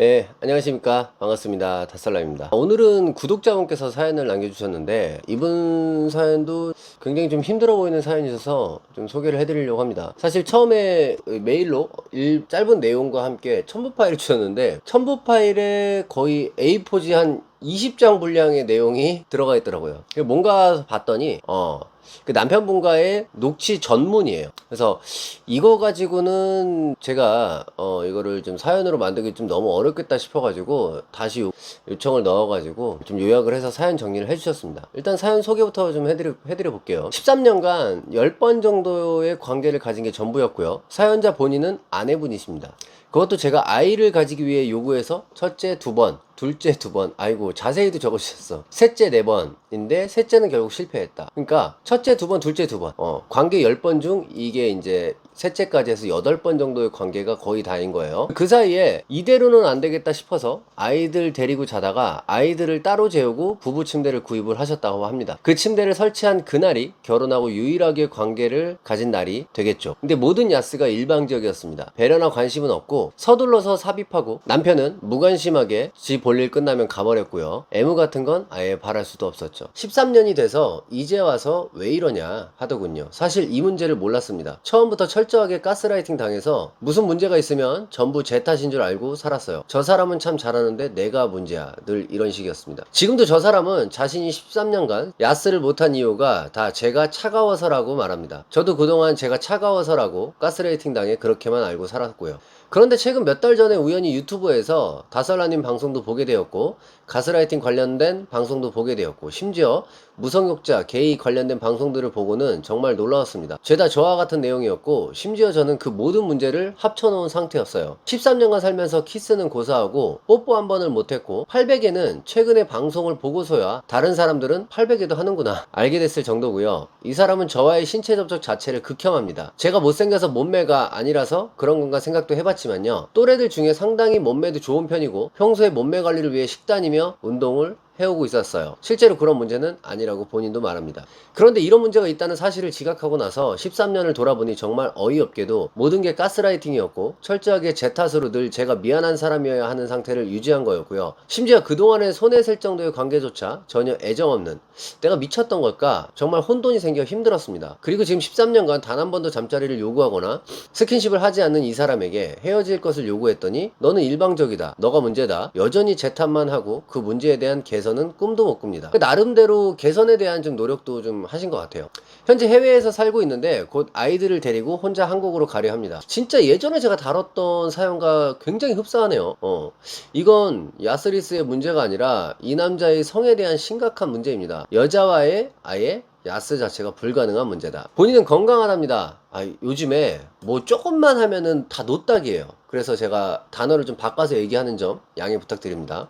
네, 안녕하십니까. 반갑습니다. 다살람입니다. 오늘은 구독자분께서 사연을 남겨주셨는데, 이분 사연도 굉장히 좀 힘들어 보이는 사연이셔서 좀 소개를 해드리려고 합니다. 사실 처음에 메일로 일- 짧은 내용과 함께 첨부 파일을 주셨는데, 첨부 파일에 거의 A4지 한 20장 분량의 내용이 들어가 있더라고요. 뭔가 봤더니, 어, 그 남편분과의 녹취 전문이에요. 그래서 이거 가지고는 제가 어 이거를 좀 사연으로 만들기 좀 너무 어렵겠다 싶어가지고 다시 요- 요청을 넣어가지고 좀 요약을 해서 사연 정리를 해주셨습니다. 일단 사연 소개부터 좀 해드려, 해드려 볼게요. 13년간 10번 정도의 관계를 가진 게 전부였고요. 사연자 본인은 아내분이십니다. 그것도 제가 아이를 가지기 위해 요구해서 첫째 두 번, 둘째 두 번, 아이고 자세히도 적어주셨어. 셋째 네 번인데 셋째는 결국 실패했다. 그러니까 첫째 두 번, 둘째 두 번, 어 관계 열 번 중 이게 이제 셋째까지 해서 여덟 번 정도의 관계가 거의 다인 거예요. 그 사이에 이대로는 안 되겠다 싶어서 아이들 데리고 자다가 아이들을 따로 재우고 부부 침대를 구입을 하셨다고 합니다. 그 침대를 설치한 그날이 결혼하고 유일하게 관계를 가진 날이 되겠죠. 근데 모든 야스가 일방적이었습니다. 배려나 관심은 없고 서둘러서 삽입하고 남편은 무관심하게 지 볼일 끝나면 가버렸고요. 애무 같은 건 아예 바랄 수도 없었죠. 13년이 돼서 이제 와서 왜 이러냐 하더군요. 사실 이 문제를 몰랐습니다. 처음부터 철 저하게 가스라이팅 당해서 무슨 문제가 있으면 전부 제 탓인 줄 알고 살았어요. 저 사람은 참 잘하는데 내가 문제야. 늘 이런 식이었습니다. 지금도 저 사람은 자신이 13년간 야스를 못한 이유가 다 제가 차가워서라고 말합니다. 저도 그동안 제가 차가워서라고 가스라이팅 당해 그렇게만 알고 살았고요. 그런데 최근 몇 달 전에 우연히 유튜브에서 다설라님 방송도 보게 되었고 가스라이팅 관련된 방송도 보게 되었고 심지어 무성욕자, 게이 관련된 방송들을 보고는 정말 놀라웠습니다. 죄다 저와 같은 내용이었고 심지어 저는 그 모든 문제를 합쳐놓은 상태였어요. 13년간 살면서 키스는 고사하고 뽀뽀 한 번을 못했고 800에는 최근에 방송을 보고서야 다른 사람들은 800에도 하는구나 알게 됐을 정도고요. 이 사람은 저와의 신체 접촉 자체를 극혐합니다. 제가 못생겨서 몸매가 아니라서 그런 건가 생각도 해봤지만 요. 또래들 중에 상당히 몸매도 좋은 편이고 평소에 몸매 관리를 위해 식단이며 운동을 해오고 있었어요. 실제로 그런 문제는 아니라고 본인도 말합니다. 그런데 이런 문제가 있다는 사실을 지각하고 나서 13년을 돌아보니 정말 어이없게도 모든 게 가스라이팅이었고 철저하게 제 탓으로 늘 제가 미안한 사람이어야 하는 상태를 유지한 거였고요. 심지어 그동안에 손에 셀 정도의 관계조차 전혀 애정 없는 내가 미쳤던 걸까 정말 혼돈이 생겨 힘들었습니다. 그리고 지금 13년간 단 한 번도 잠자리를 요구하거나 스킨십을 하지 않는 이 사람에게 헤어질 것을 요구했더니 너는 일방적이다. 너가 문제다. 여전히 제 탓만 하고 그 문제에 대한 개선 은 꿈도 못 꿉니다. 그 나름대로 개선에 대한 좀 노력도 좀 하신 것 같아요. 현재 해외에서 살고 있는데 곧 아이들을 데리고 혼자 한국으로 가려 합니다. 진짜 예전에 제가 다뤘던 사연과 굉장히 흡사하네요. 어. 이건 야스리스의 문제가 아니라 이 남자의 성에 대한 심각한 문제입니다. 여자와의 아예 야스 자체가 불가능한 문제다. 본인은 건강하답니다. 아, 요즘에 뭐 조금만 하면은 다 노딱이에요. 그래서 제가 단어를 좀 바꿔서 얘기하는 점 양해 부탁드립니다.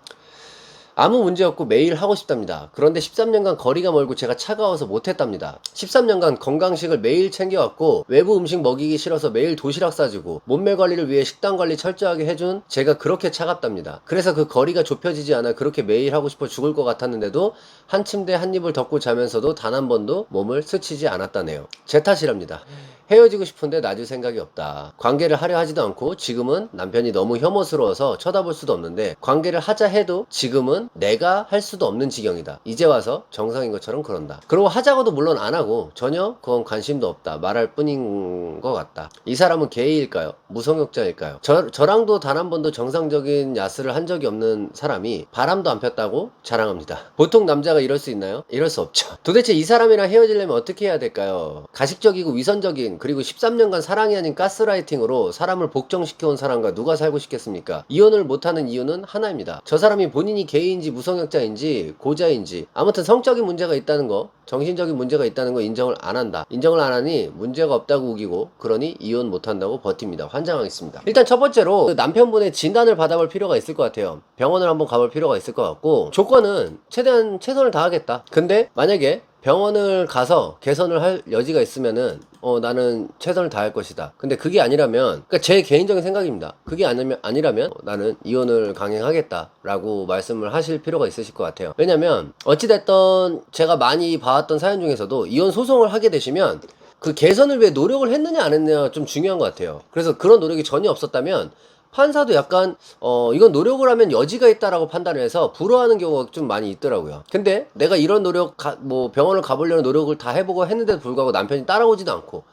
아무 문제 없고 매일 하고 싶답니다. 그런데 13년간 거리가 멀고 제가 차가워서 못했답니다. 13년간 건강식을 매일 챙겨왔고 외부 음식 먹이기 싫어서 매일 도시락 싸주고 몸매 관리를 위해 식단 관리 철저하게 해준 제가 그렇게 차갑답니다. 그래서 그 거리가 좁혀지지 않아 그렇게 매일 하고 싶어 죽을 것 같았는데도 한 침대 한 입을 덮고 자면서도 단 한 번도 몸을 스치지 않았다네요. 제 탓이랍니다. 헤어지고 싶은데 놔줄 생각이 없다. 관계를 하려 하지도 않고 지금은 남편이 너무 혐오스러워서 쳐다볼 수도 없는데 관계를 하자 해도 지금은 내가 할 수도 없는 지경이다. 이제 와서 정상인 것처럼 그런다. 그리고 하자고도 물론 안 하고 전혀 그건 관심도 없다. 말할 뿐인 것 같다. 이 사람은 게이일까요? 무성욕자일까요? 저, 저랑도 단 한 번도 정상적인 야스를 한 적이 없는 사람이 바람도 안 폈다고 자랑합니다. 보통 남자가 이럴 수 있나요? 이럴 수 없죠. 도대체 이 사람이랑 헤어지려면 어떻게 해야 될까요? 가식적이고 위선적인 그리고 13년간 사랑이 아닌 가스라이팅으로 사람을 복종시켜온 사람과 누가 살고 싶겠습니까? 이혼을 못하는 이유는 하나입니다. 저 사람이 본인이 게이 인지 무성역자인지 고자인지 아무튼 성적인 문제가 있다는 거 정신적인 문제가 있다는 거 인정을 안 한다. 인정을 안 하니 문제가 없다고 우기고 그러니 이혼 못한다고 버팁니다. 환장하겠습니다. 일단 첫 번째로 그 남편분의 진단을 받아볼 필요가 있을 것 같아요. 병원을 한번 가볼 필요가 있을 것 같고 조건은 최대한 최선을 다하겠다. 근데 만약에 병원을 가서 개선을 할 여지가 있으면은 어 나는 최선을 다할 것이다. 근데 그게 아니라면 그러니까 제 개인적인 생각입니다. 그게 아니면 아니라면 어, 나는 이혼을 강행하겠다라고 말씀을 하실 필요가 있으실 것 같아요. 왜냐면 어찌 됐던 제가 많이 봐왔던 사연 중에서도 이혼 소송을 하게 되시면 그 개선을 위해 노력을 했느냐 안 했느냐 좀 중요한 것 같아요. 그래서 그런 노력이 전혀 없었다면 판사도 약간 어 이건 노력을 하면 여지가 있다라고 판단을 해서 불허하는 경우가 좀 많이 있더라고요. 근데 내가 이런 노력 가, 뭐 병원을 가보려는 노력을 다 해보고 했는데도 불구하고 남편이 따라오지도 않고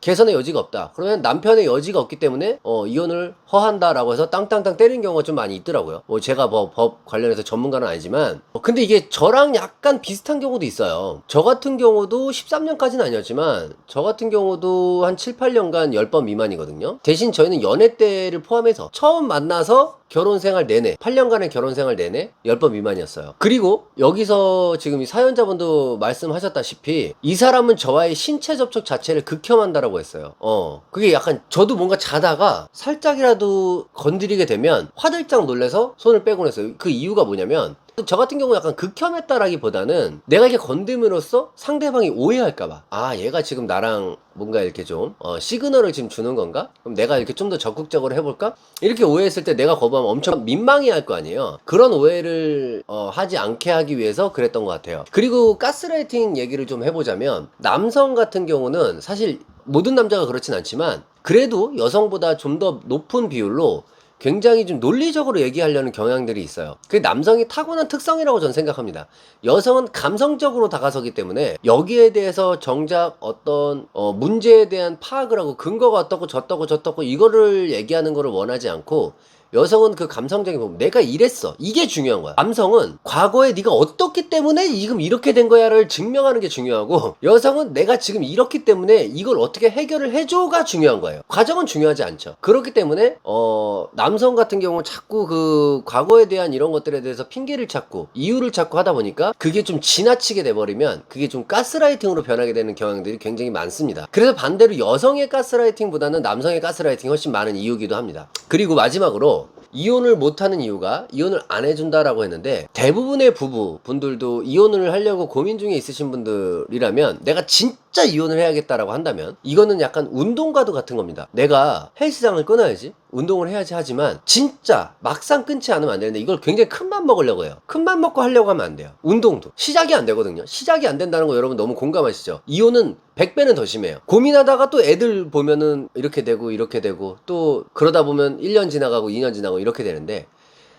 개선의 여지가 없다. 그러면 남편의 여지가 없기 때문에 어, 이혼을 허한다라고 해서 땅땅땅 때리는 경우가 좀 많이 있더라고요. 뭐 제가 뭐 법 관련해서 전문가는 아니지만 어, 근데 이게 저랑 약간 비슷한 경우도 있어요. 저 같은 경우도 13년까지는 아니었지만 저 같은 경우도 한 7, 8년간 10번 미만이거든요. 대신 저희는 연애 때를 포함해서 처음 만나서 결혼 생활 내내 8년간의 결혼 생활 내내 10번 미만이었어요. 그리고 여기서 지금 이 사연자분도 말씀하셨다시피 이 사람은 저와의 신체 접촉 자체를 극혐한다라고 했어요. 어. 그게 약간 저도 뭔가 자다가 살짝이라도 건드리게 되면 화들짝 놀래서 손을 빼곤 했어요. 그 이유가 뭐냐면 저 같은 경우 약간 극혐했다라기보다는 내가 이렇게 건듦으로써 상대방이 오해할까봐 아 얘가 지금 나랑 뭔가 이렇게 좀 어, 시그널을 지금 주는 건가? 그럼 내가 이렇게 좀 더 적극적으로 해볼까? 이렇게 오해했을 때 내가 거부하면 엄청 민망해할 거 아니에요. 그런 오해를 어, 하지 않게 하기 위해서 그랬던 것 같아요. 그리고 가스라이팅 얘기를 좀 해보자면 남성 같은 경우는 사실 모든 남자가 그렇진 않지만 그래도 여성보다 좀 더 높은 비율로 굉장히 좀 논리적으로 얘기하려는 경향들이 있어요. 그게 남성이 타고난 특성이라고 저는 생각합니다. 여성은 감성적으로 다가서기 때문에 여기에 대해서 정작 어떤 어, 문제에 대한 파악을 하고 근거가 어떻고 저떻고 저떻고 이거를 얘기하는 거를 원하지 않고 여성은 그 감성적인 부분 내가 이랬어. 이게 중요한 거야. 남성은 과거에 네가 어떻기 때문에 지금 이렇게 된 거야를 증명하는 게 중요하고 여성은 내가 지금 이렇기 때문에 이걸 어떻게 해결을 해줘가 중요한 거예요. 과정은 중요하지 않죠. 그렇기 때문에 어 남성 같은 경우는 자꾸 그 과거에 대한 이런 것들에 대해서 핑계를 찾고 이유를 찾고 하다 보니까 그게 좀 지나치게 돼버리면 그게 좀 가스라이팅으로 변하게 되는 경향들이 굉장히 많습니다. 그래서 반대로 여성의 가스라이팅보다는 남성의 가스라이팅이 훨씬 많은 이유기도 합니다. 그리고 마지막으로 이혼을 못하는 이유가 이혼을 안 해준다라고 했는데 대부분의 부부 분들도 이혼을 하려고 고민 중에 있으신 분들이라면 내가 진짜 이혼을 해야겠다라고 한다면 이거는 약간 운동과도 같은 겁니다. 내가 헬스장을 끊어야지 운동을 해야지 하지만 진짜 막상 끊지 않으면 안 되는데 이걸 굉장히 큰 맘 먹으려고 해요. 큰 맘 먹고 하려고 하면 안 돼요. 운동도 시작이 안 되거든요. 시작이 안 된다는 거 여러분 너무 공감하시죠? 이혼은 100배는 더 심해요. 고민하다가 또 애들 보면은 이렇게 되고 이렇게 되고 또 그러다 보면 1년 지나가고 2년 지나고 이렇게 되는데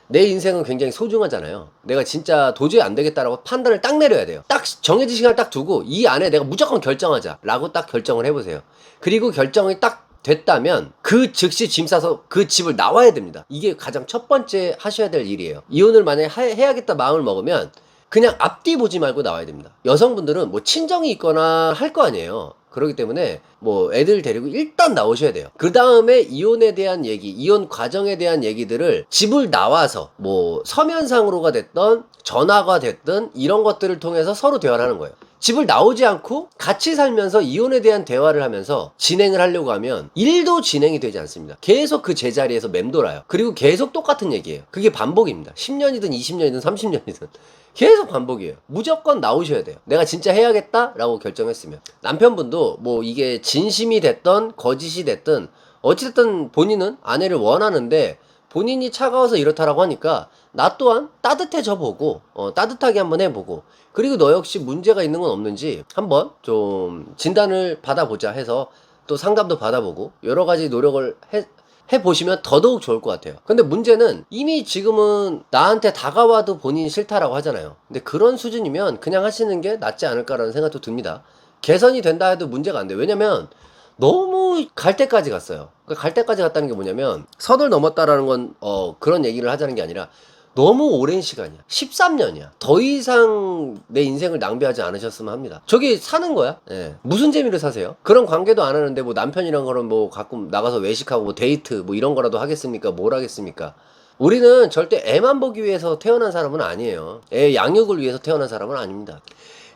내 인생은 굉장히 소중하잖아요. 내가 진짜 도저히 안 되겠다라고 판단을 딱 내려야 돼요. 딱 정해진 시간을 딱 두고 이 안에 내가 무조건 결정하자라고 딱 결정을 해보세요. 그리고 결정이 딱 됐다면 그 즉시 짐 싸서 그 집을 나와야 됩니다. 이게 가장 첫 번째 하셔야 될 일이에요. 이혼을 만약에 하- 해야겠다 마음을 먹으면 그냥 앞뒤 보지 말고 나와야 됩니다. 여성분들은 뭐 친정이 있거나 할 거 아니에요. 그렇기 때문에 뭐 애들 데리고 일단 나오셔야 돼요. 그 다음에 이혼에 대한 얘기, 이혼 과정에 대한 얘기들을 집을 나와서 뭐 서면상으로가 됐던 전화가 됐든 이런 것들을 통해서 서로 대화를 하는 거예요. 집을 나오지 않고 같이 살면서 이혼에 대한 대화를 하면서 진행을 하려고 하면 일도 진행이 되지 않습니다. 계속 그 제자리에서 맴돌아요. 그리고 계속 똑같은 얘기예요. 그게 반복입니다. 10년이든 20년이든 30년이든 계속 반복이에요. 무조건 나오셔야 돼요. 내가 진짜 해야겠다라고 결정했으면. 남편분도 뭐 이게 진심이 됐던 거짓이 됐든 어찌됐든 본인은 아내를 원하는데 본인이 차가워서 이렇다라고 하니까 나 또한 따뜻해져 보고 어, 따뜻하게 한번 해보고 그리고 너 역시 문제가 있는 건 없는지 한번 좀 진단을 받아보자 해서 또 상담도 받아보고 여러 가지 노력을 해, 해보시면 더더욱 좋을 것 같아요. 근데 문제는 이미 지금은 나한테 다가와도 본인이 싫다라고 하잖아요. 근데 그런 수준이면 그냥 하시는 게 낫지 않을까라는 생각도 듭니다. 개선이 된다 해도 문제가 안 돼요. 왜냐면 너무 갈 때까지 갔어요. 그갈 때까지 갔다는 게 뭐냐면 선을 넘었다라는 건 어, 그런 얘기를 하자는 게 아니라 너무 오랜 시간이야. 13년이야. 더 이상 내 인생을 낭비하지 않으셨으면 합니다. 저기 사는 거야. 예. 무슨 재미를 사세요? 그런 관계도 안 하는데 뭐 남편이랑 그런 뭐 가끔 나가서 외식하고 뭐 데이트 뭐 이런 거라도 하겠습니까? 뭘 하겠습니까? 우리는 절대 애만 보기 위해서 태어난 사람은 아니에요. 애 양육을 위해서 태어난 사람은 아닙니다.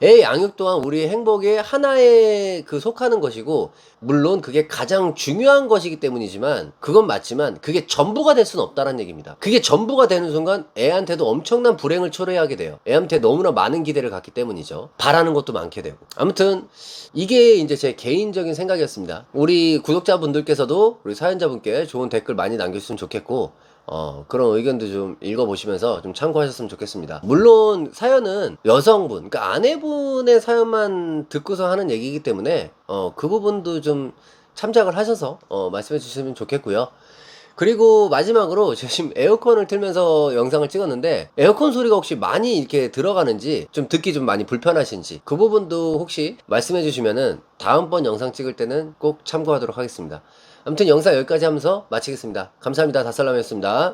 애 양육 또한 우리의 행복의 하나에 그 속하는 것이고 물론 그게 가장 중요한 것이기 때문이지만 그건 맞지만 그게 전부가 될 수는 없다는 얘기입니다. 그게 전부가 되는 순간 애한테도 엄청난 불행을 초래하게 돼요. 애한테 너무나 많은 기대를 갖기 때문이죠. 바라는 것도 많게 되고. 아무튼 이게 이제 제 개인적인 생각이었습니다. 우리 구독자분들께서도 우리 사연자분께 좋은 댓글 많이 남겨주시면 좋겠고 어, 그런 의견도 좀 읽어보시면서 좀 참고하셨으면 좋겠습니다. 물론 사연은 여성분, 그러니까 아내분의 사연만 듣고서 하는 얘기이기 때문에 어, 그 부분도 좀 참작을 하셔서 어, 말씀해 주시면 좋겠고요. 그리고 마지막으로 제가 지금 에어컨을 틀면서 영상을 찍었는데 에어컨 소리가 혹시 많이 이렇게 들어가는지 좀 듣기 좀 많이 불편하신지 그 부분도 혹시 말씀해 주시면은 다음번 영상 찍을 때는 꼭 참고하도록 하겠습니다. 아무튼 영상 여기까지 하면서 마치겠습니다. 감사합니다. 다살람이었습니다.